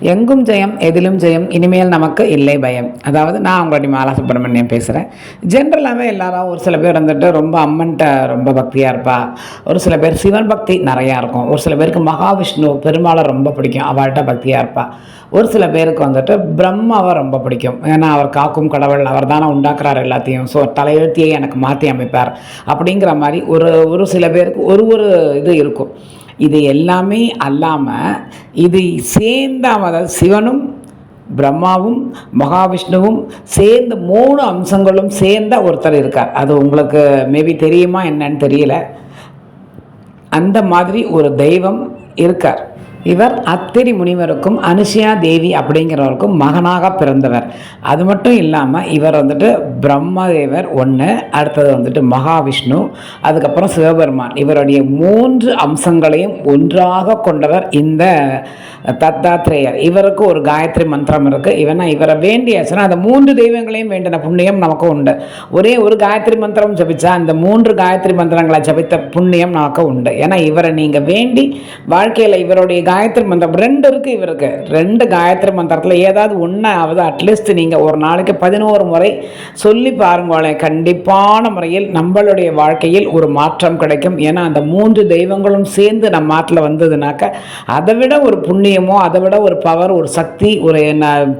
எங்கும் ஜெயம் எதிலும் ஜெயம் இனிமேல் நமக்கு இல்லை பயம். அதாவது நான் உங்களுடைய மாலா சுப்பிரமணியம் பேசுகிறேன் ஜென்ரலாகவே எல்லாரும் ஒரு சில பேர் வந்துட்டு ரொம்ப அம்மன்ட்ட ரொம்ப பக்தியாக இருப்பா. ஒரு சில பேர் சிவன் பக்தி நிறையா இருக்கும். ஒரு சில பேருக்கு மகாவிஷ்ணு பெருமாளை ரொம்ப பிடிக்கும். அவள்கிட்ட பக்தியாக இருப்பா. ஒரு சில பேருக்கு வந்துட்டு பிரம்மாவை ரொம்ப பிடிக்கும். ஏன்னா அவர் காக்கும் கடவுள் அவர் தானே உண்டாக்குறாரு எல்லாத்தையும். ஸோ தலையெழுத்தியை எனக்கு மாற்றி அமைப்பார். அப்படிங்கிற மாதிரி ஒரு ஒரு சில பேருக்கு ஒரு ஒரு இது இருக்கும். இது எல்லாமே அல்லாமல் இது சேர்ந்த அதாவது சிவனும் பிரம்மாவும் மகாவிஷ்ணுவும் சேர்ந்து மூணு அம்சங்களும் சேர்ந்த ஒருத்தர் இருக்கார். அது உங்களுக்கு மேபி தெரியுமா என்னன்னு தெரியல. அந்த மாதிரி ஒரு தெய்வம் இருக்கார். இவர் அத்திரி முனிவருக்கும் அனுஷியா தேவி அப்படிங்கிறவருக்கும் மகனாக பிறந்தவர். அது மட்டும் இல்லாமல் இவர் வந்துட்டு பிரம்மதேவர் ஒன்று அடுத்தது வந்துட்டு மகாவிஷ்ணு அதுக்கப்புறம் சிவபெருமான். இவருடைய மூன்று அம்சங்களையும் ஒன்றாக கொண்டவர் இந்த தத்தாத்ரேயர். இவருக்கு ஒரு காயத்ரி மந்திரம் இருக்குது இவனா இவரை வேண்டியாச்சுன்னா அந்த மூன்று தெய்வங்களையும் வேண்டின புண்ணியம் நமக்கு உண்டு. ஒரே ஒரு காயத்ரி மந்திரம் ஜபிச்சா அந்த மூன்று காயத்ரி மந்திரங்களை ஜபித்த புண்ணியம் நமக்கு உண்டு. ஏன்னா இவரை நீங்கள் வேண்டி வாழ்க்கையில் இவருடைய காயத்ரி மந்திரம் ரெண்டு இருக்குது இவருக்கு. ரெண்டு காயத்ரி மந்திரத்தில் ஏதாவது ஒன்றாவது அட்லீஸ்ட் நீங்கள் ஒரு நாளைக்கு பதினோரு முறை சொல்லி பாருங்களேன் கண்டிப்பான முறையில் நம்மளுடைய வாழ்க்கையில் ஒரு மாற்றம் கிடைக்கும். ஏன்னா அந்த மூன்று தெய்வங்களும் சேர்ந்து நம்ம ஆற்றில் வந்ததுனாக்க அதை விட ஒரு புண்ணியமோ அதை விட ஒரு பவர் ஒரு சக்தி ஒரு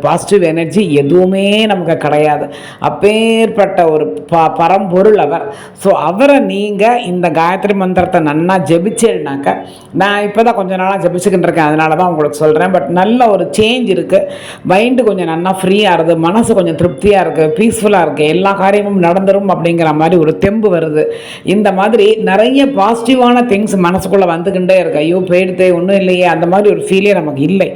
பாசிட்டிவ் எனர்ஜி எதுவுமே நமக்கு கிடையாது. அப்பேற்பட்ட ஒரு ப பரம்பொருள் அவர். ஸோ அவரை நீங்கள் இந்த காயத்ரி மந்திரத்தை நன்னா ஜெபிச்சேன்னாக்க நான் இப்போ தான் கொஞ்ச நாளாக இருக்கேன் அதனால தான் உங்களுக்கு சொல்கிறேன் பட் நல்ல ஒரு சேஞ்ச் இருக்குது மைண்டு கொஞ்சம் நல்லா ஃப்ரீயாக இருக்குது மனசு கொஞ்சம் திருப்தியாக இருக்குது பீஸ்ஃபுல்லாக இருக்குது எல்லா காரியமும் நடந்துரும் அப்படிங்கிற மாதிரி ஒரு தெம்பு வருது. இந்த மாதிரி நிறைய பாசிட்டிவான திங்ஸ் மனசுக்குள்ளே வந்துக்கிட்டே இருக்கு. ஐயோ போயிடுதே ஒன்றும் இல்லையே. அந்த மாதிரி ஒரு ஃபீலே நமக்கு இல்லை.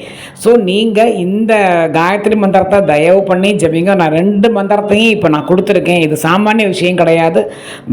ஸோ நீங்கள் இந்த காயத்ரி மந்திரத்தை தயவு பண்ணி ஜபிங்க. நான் ரெண்டு மந்திரத்தையும் இப்போ நான் கொடுத்துருக்கேன். இது சாமானிய விஷயம் கிடையாது.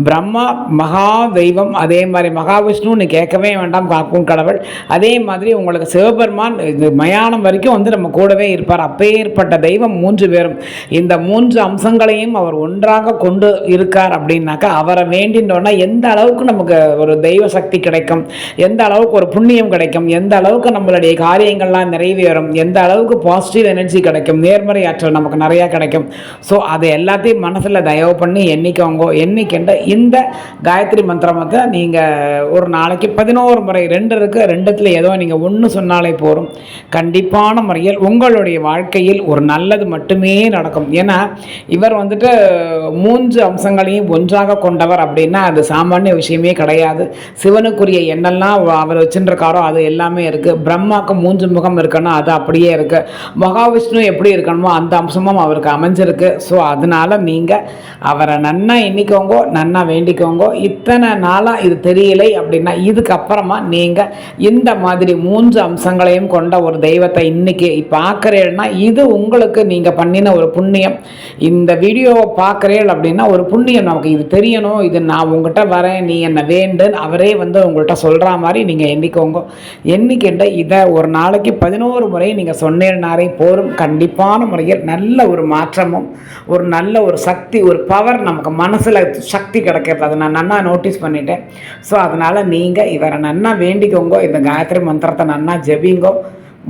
பிரம்மா மகா தெய்வம் அதே மாதிரி மகாவிஷ்ணுன்னு கேட்கவே வேண்டாம் காக்கும் கடவுள். அதே மாதிரி உங்களுக்கு சிவபெருமான் இது மயானம் வரைக்கும் வந்து நம்ம கூடவே இருப்பார். அப்பேற்பட்ட தெய்வம் மூன்று பேரும். இந்த மூன்று அம்சங்களையும் அவர் ஒன்றாக கொண்டு இருக்கார் அப்படின்னாக்கா அவரை வேண்டின்றோன்னா எந்த அளவுக்கு நமக்கு ஒரு தெய்வ சக்தி கிடைக்கும்? எந்த அளவுக்கு ஒரு புண்ணியம் கிடைக்கும்? எந்த அளவுக்கு நம்மளுடைய காரியங்கள்லாம் நிறைவேறும்? எந்த அளவுக்கு பாசிட்டிவ் எனர்ஜி கிடைக்கும்? நேர்மறை ஆற்றல் நமக்கு நிறையா கிடைக்கும். ஸோ அதை எல்லாத்தையும் மனசில் தயவு பண்ணி எண்ணிக்கோங்க. எண்ணிக்கின்ற இந்த காயத்ரி மந்திரமத்தை நீங்கள் ஒரு நாளைக்கு பதினோரு முறை ரெண்டு இருக்குது ரெண்டுத்தில் ஏதோ நீங்கள் ஒன்று சொன்னாலே போதும் கண்டிப்பான முறையில் உங்களுடைய வாழ்க்கையில் ஒரு நல்லது மட்டுமே நடக்கும். ஏன்னா இவர் வந்துட்டு மூன்று அம்சங்களையும் ஒன்றாக கொண்டவர் அப்படின்னா அது சாமானிய விஷயமே கிடையாது. சிவனுக்குரிய எண்ணெல்லாம் அவர் வச்சுருக்காரோ அது எல்லாமே இருக்குது பிரம்மாவுக்கு மூன்று முகம் இருக்கணும் அது அப்படியே இருக்குது மகாவிஷ்ணு எப்படி இருக்கணுமோ அந்த அம்சமும் அவருக்கு அமைஞ்சிருக்கு. ஸோ அதனால் நீங்கள் அவரை நன்னா எண்ணிக்கோங்க நன்னா வேண்டிக்கோங்க. இத்தனை நாளாக இது தெரியலை அப்படின்னா இதுக்கப்புறமா நீங்கள் இந்த மாதிரி மூன்று அம்சங்களையும் கொண்ட ஒரு தெய்வத்தை இன்னைக்கு பார்க்குறேன்னா இது உங்களுக்கு நீங்கள் பண்ணின ஒரு புண்ணியம். இந்த வீடியோவை பார்க்குறேன் அப்படின்னா ஒரு புண்ணியம் நமக்கு இது தெரியணும் இது நான் உங்கள்கிட்ட வரேன் நீ என்னை வேண்டுன்னு அவரே வந்து உங்கள்கிட்ட சொல்கிற மாதிரி நீங்கள் எண்ணிக்கோங்க. எண்ணிக்கின்ற இதை ஒரு நாளைக்கு பதினோரு முறை நீங்கள் சொன்னேன்னாரே போரும் கண்டிப்பான முறையில் நல்ல ஒரு மாற்றமும் ஒரு நல்ல ஒரு சக்தி ஒரு பவர் நமக்கு மனசில் சக்தி கிடைக்கிறது. அதை நான் நன்னா நோட்டீஸ் பண்ணிட்டேன். ஸோ அதனால் நீங்கள் இவரை நன்னா வேண்டிக்கோங்க. இந்த காயத்ரி மந்திரத்தை அண்ணா ஜெபிங்கோ.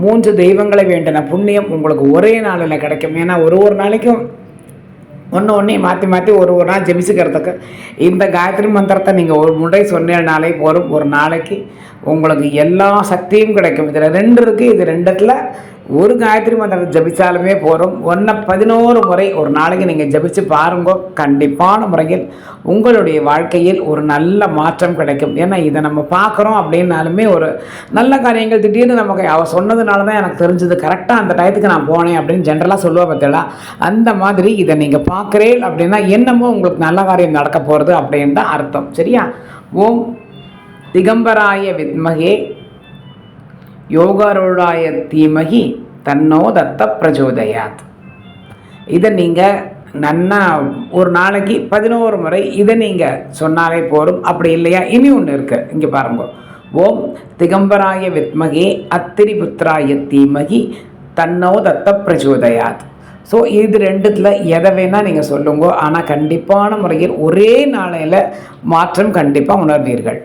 மூன்று தெய்வங்களை வேண்டின புண்ணியம் உங்களுக்கு ஒரே நாளில் கிடைக்கும். ஏன்னா ஒரு ஒரு நாளைக்கும் ஒன்று ஒன்றையும் மாற்றி மாற்றி ஒரு ஒரு நாள் ஜெபிச்சுக்கிறதுக்கு. இந்த காயத்ரி மந்திரத்தை நீங்கள் ஒரு முறை சொன்னேனாலே போதும். ஒரு நாளைக்கு உங்களுக்கு எல்லா சக்தியும் கிடைக்கும். இதில் ரெண்டு இருக்குது இது ரெண்டுத்தில் ஒரு காயத்ரி மந்திரத்தை ஜபிச்சாலுமே போகிறோம் ஒன்றை பதினோரு முறை ஒரு நாளைக்கு நீங்கள் ஜபிச்சு பாருங்க. கண்டிப்பான முறையில் உங்களுடைய வாழ்க்கையில் ஒரு நல்ல மாற்றம் கிடைக்கும். ஏன்னா இதை நம்ம பார்க்குறோம் அப்படின்னாலுமே ஒரு நல்ல காரியங்கள் திடீர்னு நமக்கு அவர் சொன்னதுனால தான் எனக்கு தெரிஞ்சது. கரெக்டாக அந்த டயத்துக்கு நான் போனேன் அப்படின்னு ஜென்ரலாக சொல்லுவா பார்த்தீங்களா? அந்த மாதிரி இதை நீங்கள் பார்க்குறேன் அப்படின்னா என்னமோ உங்களுக்கு நல்ல காரியம் நடக்க போகிறது அப்படின்னு தான் அர்த்தம். சரியா? ஓம் திகம்பராய வித்மகே யோகருளாய தீமகி தன்னோ தத்த பிரச்சோதயாத் இதை நீங்கள் நன்னா ஒரு நாளைக்கு பதினோரு முறை இதை நீங்கள் சொன்னாலே போதும். அப்படி இல்லையா? இனி ஒன்று இருக்குது இங்கே பாருங்க. ஓம் திகம்பராய வித்மகே அத்திரிபுத்திராய தீமகி தன்னோ தத்த பிரச்சோதயாத் ஸோ இது ரெண்டுத்தில் எதை வேணால் நீங்கள் சொல்லுங்க. ஆனால் கண்டிப்பான முறையில் ஒரே நாளையில் மாற்றம் கண்டிப்பாக உணர்வீர்கள்.